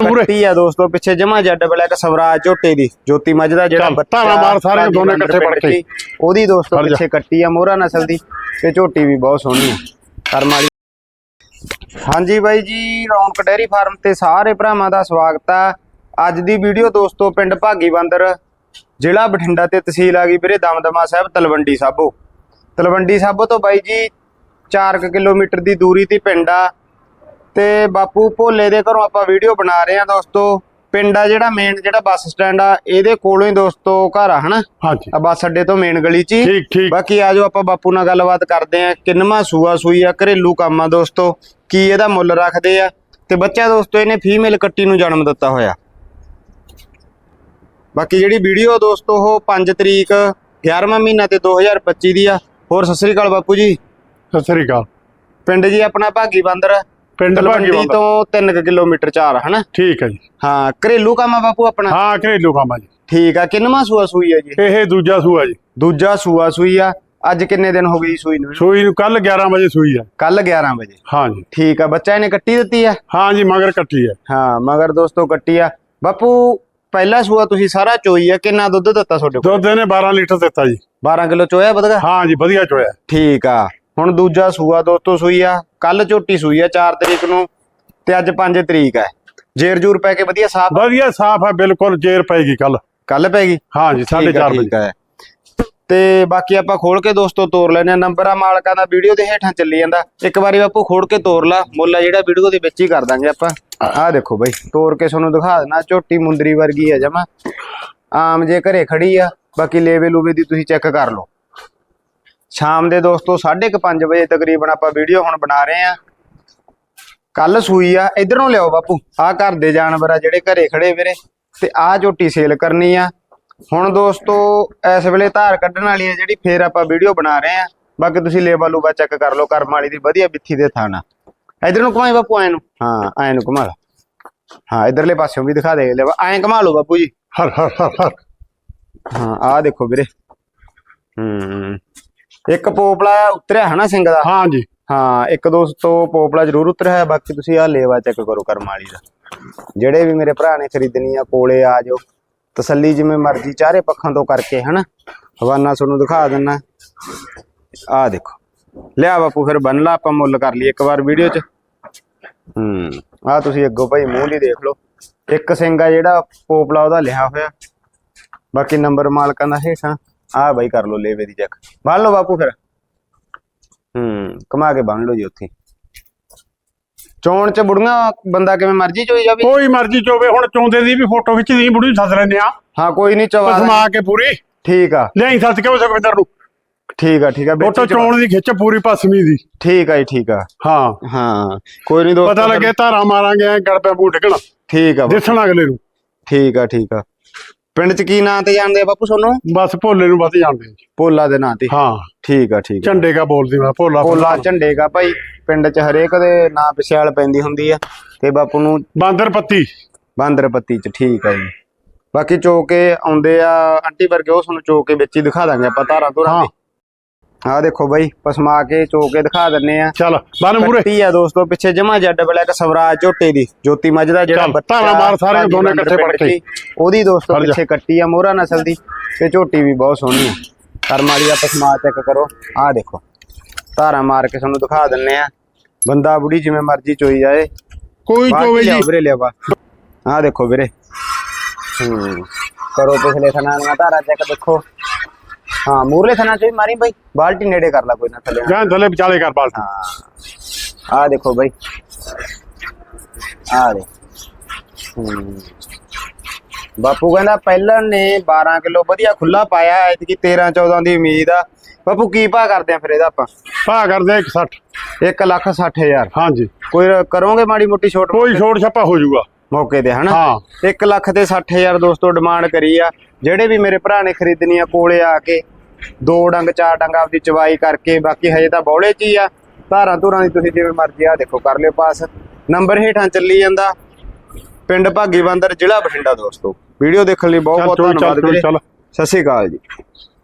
ਕੱਟੀ ਆ ਦੋਸਤੋ ਪਿੱਛੇ ਜਮਾ ਜੱਡ ਬਲੈਕ ਸਵਰਾਜ ਝੋਟੇ ਦੀ। ਜੋਤੀ ਮੱਝ ਦਾ ਜਿਹੜਾ ਬੱਚਾ ਮਾਰ ਸਾਰੇ ਦੋਨੇ ਇਕੱਠੇ ਪਿੰਡ ਫੜ ਕੇ। ਉਹਦੀ ਦੋਸਤੋ। ਪਿੱਛੇ ਕੱਟੀ ਆ ਮੋਹਰਾ ਨਸਲ ਦੀ ਤੇ ਝੋਟੀ ਵੀ ਬਹੁਤ ਸੋਹਣੀ ਆ। ਕਰਮ ਵਾਲੀ। ਹਾਂਜੀ ਬਾਈ ਜੀ ਰੌਣਕ ਡੈਰੀ ਫਾਰਮ ਤੇ ਸਾਰੇ ਭਰਾਵਾਂ ਦਾ ਸਵਾਗਤ ਆ। ਅੱਜ ਦੀ ਵੀਡੀਓ ਦੋਸਤੋ ਪਿੰਡ ਭਾਗੀ ਬੰਦਰ ਜ਼ਿਲ੍ਹਾ ਬਠਿੰਡਾ ਤੇ ਤਹਿਸੀਲ ਆ ਗਈ ਵੀਰੇ ਦਮਦਮਾ ਸਾਹਿਬ ਤਲਵੰਡੀ ਸਾਬੋ। ਤਲਵੰਡੀ ਸਾਬੋ ਤੋਂ ਬਾਈ ਜੀ 4 ਕਿਲੋਮੀਟਰ ਦੀ ਦੂਰੀ ਤੇ ਪਿੰਡ ਆ। ਤੇ ਬਾਪੂ ਭੋਲੇ ਦੇ ਘਰੋਂ ਆਪਾਂ ਵੀਡੀਓ ਬਣਾ ਰਹੇ ਆ ਦੋਸਤੋ। ਪਿੰਡ ਆ ਜਿਹੜਾ ਮੇਨ ਜਿਹੜਾ ਬੱਸ ਸਟੈਂਡ ਆ ਇਹਦੇ ਕੋਲੋਂ ਹੀ ਦੋਸਤੋ ਘਰ ਆ ਹਨਾ? ਹਾਂਜੀ। ਆ ਬੱਸ ਅੱਡੇ ਤੋਂ ਮੇਨ ਗਲੀ 'ਚ ਠੀਕ ਠੀਕ। ਬਾਕੀ ਆਜੋ ਆਪਾਂ ਬਾਪੂ ਨਾਲ ਗੱਲਬਾਤ ਕਰਦੇ ਆ ਕਿੰਨਵਾਂ ਸੂਆ ਸੂਈ ਆ ਘਰੇਲੂ ਕੰਮ ਆ ਦੋਸਤੋ। ਕੀ ਇਹਦਾ ਮੁੱਲ ਰੱਖਦੇ ਆ? ਤੇ ਬੱਚਾ ਦੋਸਤੋ ਇਹਨੇ ਫੀਮੇਲ ਕੱਟੀ ਨੂੰ ਜਨਮ ਦਿੱਤਾ ਹੋਇਆ। ਬਾਕੀ ਜਿਹੜੀ ਵੀਡੀਓ ਦੋਸਤੋ ਉਹ 5 ਤਰੀਕ 11ਵਾਂ ਮਹੀਨਾ ਤੇ 2025 ਦੀ ਆ। ਹੋਰ ਸਤਿ ਸ੍ਰੀ ਅਕਾਲ ਬਾਪੂ ਜੀ। ਸਤਿ ਸ੍ਰੀ ਅਕਾਲ। ਪਿੰਡ ਜੀ ਆਪਣਾ ਭਾਗੀ ਬੰਦਰ ਪਿੰਡ ਭਾਗੀ ਤਲਵੰਡੀ ਬੰਦਰ ਤੋਂ 3 ਕਿਲੋਮੀਟਰ ਚਾਰ ਆ, ਹਨਾ? ਠੀਕ ਹੈ ਜੀ। ਹਾਂ ਘਰੇਲੂ ਕੰਮ ਆ ਬਾਪੂ ਆਪਣਾ? ਹਾਂ ਘਰੇਲੂ ਕੰਮ ਆ ਜੀ। ਠੀਕ ਆ ਕਿੰਨਵਾਂ ਸੂਆ ਸੂਈ ਆ ਜੀ? ਇਹ ਦੂਜਾ ਸੂਆ ਜੀ। ਦੂਜਾ ਸੂਆ ਸੂਈ ਆ। ਅੱਜ ਕਿੰਨੇ ਦਿਨ ਹੋ ਗਏ ਸੂਈ ਨੂੰ? ਸੂਈ ਨੂੰ ਕੱਲ 11 ਵਜੇ ਸੂਈ ਆ। ਕੱਲ 11 ਵਜੇ? ਹਾਂ ਜੀ। ਠੀਕ ਆ ਬੱਚਾ ਇਹਨੇ ਕੱਟੀ ਦਿੱਤੀ ਆ? ਹਾਂ ਜੀ ਮਗਰ ਕੱਟੀ ਹੈ ਹਾਂ ਮਗਰ ਦੋਸਤੋ ਕੱਟੀ ਆ। ਬਾਪੂ ਪਹਿਲਾ ਸੂਆ ਤੁਸੀਂ ਸਾਰਾ ਚੋਈ ਆ ਕਿੰਨਾ ਦੁੱਧ ਦਿੱਤਾ ਤੁਹਾਡੇ ਕੋਲ? ਦੁੱਧ ਇਹਨੇ 12 ਲੀਟਰ ਦਿੱਤਾ ਜੀ। 12 ਕਿਲੋ ਚੋਇਆ ਵਧਗਾ? ਹਾਂ ਜੀ ਵਧੀਆ ਚੋਇਆ। ਠੀਕ ਆ। ਹੁਣ ਦੂਜਾ ਸੂਆ ਦੋਸਤੋ ਸੂਈ ਆ ਕੱਲ ਝੋਟੀ ਸੂਈ ਆ 4 ਤਰੀਕ ਨੂੰ ਤੇ ਅੱਜ 5 ਤਰੀਕ ਆ। ਜੇਰ ਜੂਰ ਪੈ ਕੇ ਵਧੀਆ ਸਾਫ਼ ਵਧੀਆ ਸਾਫ਼ ਹੈ ਬਿਲਕੁਲ ਜੇਰ ਪਏਗੀ ਕੱਲ ਕੱਲ ਪੈ ਗਈ? ਹਾਂ ਜੀ 4:30 ਵਜੇ। ਹੈ ਤੇ ਬਾਕੀ ਆਪਾਂ ਖੋਲ ਕੇ ਦੋਸਤੋ ਤੋਰ ਲੈਨੇ ਆ। ਨੰਬਰ ਆ ਮਾਲਕਾਂ ਦਾ ਵੀਡੀਓ ਦੇ ਹੇਠਾਂ ਚੱਲੀ ਜਾਂਦਾ। ਇੱਕ ਵਾਰੀ ਬਾਪੂ ਖੋਲ ਕੇ ਤੋਰ ਲਾ। ਮੁੱਲ ਆ ਜਿਹੜਾ ਵੀਡੀਓ ਦੇ ਵਿੱਚ ਹੀ ਕਰ ਦਾਂਗੇ ਆਪਾਂ। ਆਹ ਦੇਖੋ ਬਾਈ ਤੋਰ ਕੇ ਤੁਹਾਨੂੰ ਦਿਖਾ ਦੇਣਾ। ਝੋਟੀ ਮੁੰਦਰੀ ਵਰਗੀ ਆ ਜਮਾ। ਆਮ ਜੇ ਘਰੇ ਖੜੀ ਆ ਬਾਕੀ ਲੇਵੇ ਲੂਵੇ ਦੀ ਤੁਸੀਂ ਚੈੱਕ ਕਰ ਲਓ। ਸ਼ਾਮ ਦੇ ਦੋਸਤੋ 5:30 ਵਜੇ ਤਕਰੀਬਨ ਆਪਾਂ ਵੀਡੀਓ ਹੁਣ ਬਣਾ ਰਹੇ ਆ ਕੱਲ ਸੂਈ ਆ ਇਧਰੋਂ ਲਿਆਓ ਬਾਪੂ। ਆਹ ਘਰ ਦੇ ਜਾਨਵਰ ਆ ਜਿਹੜੇ ਘਰੇ ਖੜੇ ਵੀਰੇ ਤੇ ਆਹ ਝੋਟੀ ਸੇਲ ਕਰਨੀ ਆ। ਹੁਣ ਦੋਸਤੋ ਇਸ ਵੇਲੇ ਧਾਰ ਕੱਢਣ ਵਾਲੀ ਆ ਜਿਹੜੀ ਫੇਰ ਆਪਾਂ ਵੀਡੀਓ ਬਣਾ ਰਹੇ ਆ ਬਾਕੀ ਤੁਸੀਂ ਲੇਬਲ ਲੂਬਾ ਚੈੱਕ ਕਰ ਲਓ ਕਰਮ ਵਾਲੀ ਦੀ ਵਧੀਆ ਬਿੱਥੀ ਦੇ ਥਾਣਾ ਇਧਰ ਨੂੰ ਘੁਮਾਈ ਬਾਪੂ ਐ ਨੂੰ। ਹਾਂ ਐ ਨੂੰ ਘੁਮਾ ਹਾਂ ਇਧਰਲੇ ਪਾਸਿਓਂ ਵੀ ਦਿਖਾ ਦੇ ਲੈ ਐਂ ਘੁਮਾ ਲਓ ਬਾਪੂ ਜੀ। ਹਰ ਹਰ ਹਰ ਹਾਂ ਆਹ ਦੇਖੋ ਵੀਰੇ। ਹੂੰ। ਇੱਕ ਪੋਪਲਾ ਉਤਰਿਆ ਹਨਾ ਸਿੰਘ ਦਾ? ਹਾਂ ਜੀ ਹਾਂ ਇੱਕ ਦੋਸਤੋ ਪੋਪਲਾ ਜ਼ਰੂਰ ਉਤਰਿਆ ਹੈ ਬਾਕੀ ਤੁਸੀਂ ਆਹ ਲੇਵਾ ਚੈੱਕ ਕਰੋ ਕਰਮ ਵਾਲੀ ਦਾ। ਜਿਹੜੇ ਵੀ ਮੇਰੇ ਭਰਾ ਨੇ ਖਰੀਦਣੀ ਆ ਕੋਲੇ ਆ ਜਾਓ। ਤਸੱਲੀ ਜਿਵੇਂ ਮਰਜ਼ੀ ਚਾਰੇ ਪੱਖਾਂ ਤੋਂ ਕਰਕੇ ਹਨਾ? ਹਵਾਨਾ ਤੁਹਾਨੂੰ ਦਿਖਾ ਦਿੰਨਾ। ਆਹ ਦੇਖੋ। ਲਿਆ ਬਾਪੂ ਫਿਰ ਬੰਨ ਲਾ ਆਪਾਂ ਮੁੱਲ ਕਰ ਲਈ ਇੱਕ ਵਾਰ ਵੀਡੀਓ 'ਚ। ਹੂੰ ਆਹ ਤੁਸੀਂ ਅੱਗੋਂ ਭਾਈ ਮੂੰਹ ਦੀ ਦੇਖ ਲਓ। ਇੱਕ ਸਿੰਘ ਆ ਜਿਹੜਾ ਪੋਪਲਾ ਉਹਦਾ ਲਿਆ ਹੋਇਆ। ਬਾਕੀ ਨੰਬਰ ਮਾਲਕਾਂ ਦਾ ਹੇਠਾਂ। ਆਹ ਬਾਈ ਕਰ ਲਓ ਲੇਵੇ ਦੀ ਚੈੱਕ ਬੰਨ ਲਓ ਬਾਪੂ ਫਿਰ। ਹੂੰ। ਕਮਾ ਕੇ ਬੰਨ ਲਓ ਜੀ ਉੱਥੇ। ਚੋਣ ਚ ਬੁੜੀਆਂ ਬੰਦਾ ਕਿਵੇਂ ਮਰਜ਼ੀ ਚੋਈ ਜਾਵੇ। ਕੋਈ ਮਰਜ਼ੀ ਚੋਵੇ ਹੁਣ ਚੋਂਦੇ ਦੀ ਵੀ ਫੋਟੋ ਖਿੱਚਦੀ ਬੁੜੀ ਸੱਦ ਲੈਨੇ ਆ ਹਾਂ ਕੋਈ ਨਹੀਂ ਚਵਾ ਪਸਮਾ ਕੇ ਪੂਰੀ। ਠੀਕ ਆ। ਲਿਆਈ ਸੱਦ ਕੇ ਉਹ ਸੁਖਵਿੰਦਰ ਨੂੰ। ਠੀਕ ਆ ਠੀਕ ਆ ਵਿੱਚ ਫੋਟੋ ਚਵਾ- ਚੋਣ ਦੀ ਖਿੱਚ ਪੂਰੀ ਪਸਮੀ ਦੀ। ਠੀਕ ਆ ਜੀ ਠੀਕ ਆ। ਹਾਂ। ਹਾਂ ਕੋਈ ਨਹੀਂ ਦੋਸਤੋ। ਪਤਾ ਲੱਗੇ ਧਾਰਾ ਮਾਰਾਂਗੇ ਐ ਗੜਪੇ ਮੂੰਹ ਟਿਕਣਾ ਠੀਕ ਆ ਦਿਸਣਾ ਅਗਲੇ ਨੂੰ। ਠੀਕ ਆ ਠੀਕ ਆ। ਪਿੰਡ ਚ ਕੀ ਨਾਂ ਤੇ ਜਾਣਦੇ ਆ ਬਾਪੂ ਤੁਹਾਨੂੰ ਬਸ ਭੋਲੇ ਨੂੰ ਵੱਧ ਜਾਣਦੇ ਆ ਜੀ। ਪੋਲਾ ਦੇ ਨਾਂ ਤੇ। ਹਾਂ। ਠੀਕ ਆ ਠੀਕ ਆ। ਝੰਡੇ ਕਾ ਬੋਲਦੀ ਮੈਂ ਭੋਲਾ ਪੋਲਾ ਝੰਡੇ ਕਾ ਭਾਈ ਪਿੰਡ ਚ ਹਰੇਕ ਦੇ ਨਾਂ ਪਿਛਾਲ ਪੈਂਦੀ ਹੁੰਦੀ ਆ। ਤੇ ਬਾਪੂ ਨੂੰ ਬਾਂਦਰ ਪੱਤੀ। ਬਾਂਦਰ ਪੱਤੀ ਚ ਠੀਕ ਆ ਜੀ। ਬਾਕੀ ਚੋਕੇ ਆਉਂਦੇ ਆ ਆਂਟੀ ਵਰਗੇ ਉਹ ਤੁਹਾਨੂੰ ਚੋਕੇ ਵਿੱਚ ਹੀ ਦਿਖਾ ਦਾਂਗੇ ਆਪਾਂ ਧਾਰਾਂ ਧੁਰਾਂ ਹਾਂ। ਆਹ ਦੇਖੋ ਬਾਈ ਪਸਮਾ ਕੇ ਚੋਕੇ ਦਿਖਾ ਦਿੰਨੇ ਆ। ਚੱਲ ਬਨ ਮੂਰੇ ਕੱਟੀ ਆ ਦੋਸਤੋ ਪਿੱਛੇ ਜਮਾ ਜੱਡ ਬਲੈਕ ਸਵਰਾਜ ਝੋਟੇ ਦੀ ਜੋਤੀ ਮੱਝ ਦਾ ਜਿਹੜਾ ਬੱਚਾ ਧਾਰਾਂ ਮਾਰ ਸਾਰੇ ਦੋਨੇ ਇਕੱਠੇ ਪਿੰਡ ਕੇ। ਉਹਦੀ ਦੋਸਤੋ। ਪਿੱਛੇ ਕੱਟੀ ਆ ਮੋਹਰਾ ਨਸਲ ਦੀ ਤੇ ਝੋਟੀ ਵੀ ਬਹੁਤ ਸੋਹਣੀ ਆ। ਕਰਮ ਵਾਲੀ ਆ ਪਸਮਾ ਚੈੱਕ ਕਰੋ। ਆਹ ਦੇਖੋ ਧਾਰਾਂ ਮਾਰ ਕੇ ਤੁਹਾਨੂੰ ਦਿਖਾ ਦਿੰਨੇ ਆ। ਬੰਦਾ ਬੁੜੀ ਜਿਵੇਂ ਮਰਜ਼ੀ ਚੋਈ ਜਾਏ। ਕੋਈ ਚੋਵੇ ਜੀ। ਵੀਰੇ ਲਿਆਵਾ ਆਹ ਦੇਖੋ ਵੀਰੇ। ਹੂੰ ਕਰੋ ਪਿਛਲੇ ਥਣਾ ਦੀਆਂ ਧਾਰਾਂ ਚੈੱਕ ਦੇਖੋ। ਹਾਂ ਮੂਰਲੇ ਥਣਾ ਚ ਵੀ ਮਾਰੀ ਬਾਈ ਬਾਲਟੀ ਨੇੜੇ ਕਰ ਲਾ ਕੋਈ ਨਾ ਥੱਲੇ। ਜਾਂ ਥੱਲੇ ਵਿਚਾਲੇ ਕਰ ਬਾਲਟੀ। ਹਾਂ। ਆ ਦੇਖੋ ਬਾਈ। ਆ ਦੇ ਬਾਪੂ ਕਹਿੰਦਾ ਪਹਿਲਾਂ ਨੇ 12 ਕਿਲੋ ਵਧੀਆ ਖੁੱਲਾ ਪਾਇਆ ਐਤਕੀ 13 14 ਦੀ ਉਮੀਦ ਆ। ਬਾਪੂ ਕੀ ਭਾਅ ਕਰਦੇ ਆ ਫਿਰ ਇਹਦਾ ਆਪਾਂ? ਭਾ ਕਰਦੇ 160 1 ਲੱਖ 60 ਹਜ਼ਾਰ। ਹਾਂਜੀ। ਕੋਈ ਕਰੋਗੇ ਮਾੜੀ ਮੋਟੀ ਛੋਟ ਕੋਈ ਛੋੜ ਛੱਪਾ ਹੋ ਜਾਊਗਾ। ਮੌਕੇ ਤੇ ਹਨਾ? ਹਾਂ। 1 ਲੱਖ ਤੇ 60 ਹਜ਼ਾਰ ਦੋਸਤੋ ਡਿਮਾਂਡ ਕਰੀ ਆ। ਜਿਹੜੇ ਵੀ ਮੇਰੇ ਭਰਾ ਨੇ ਖਰੀਦਣੀ ਆ ਕੋਲੇ ਆ ਕੇ ਦੋ ਡੰਗ ਚਾਰ ਡੰਗ ਆਪਦੀ ਚਵਾਈ ਕਰਕੇ ਬਾਕੀ ਹਜੇ ਤਾਂ ਬੌਲੇ ਚ ਹੀ ਆ। ਧਾਰਾਂ ਧੁਰਾਂ ਦੀ ਤੁਸੀਂ ਜਿਵੇਂ ਮਰਜ਼ੀ ਆ ਦੇਖੋ ਕਰ ਲਿਓ ਪਾਸ। ਨੰਬਰ ਹੇਠਾਂ ਚੱਲੀ ਜਾਂਦਾ ਪਿੰਡ ਭਾਗੀ ਬੰਦਰ ਜ਼ਿਲ੍ਹਾ ਬਠਿੰਡਾ ਦੋਸਤੋ। ਵੀਡੀਓ ਦੇਖਣ ਲਈ ਬਹੁਤ ਬਹੁਤ ਧੰਨਵਾਦ ਚੱਲ। ਸਤਿ ਸ਼੍ਰੀ ਅਕਾਲ ਜੀ।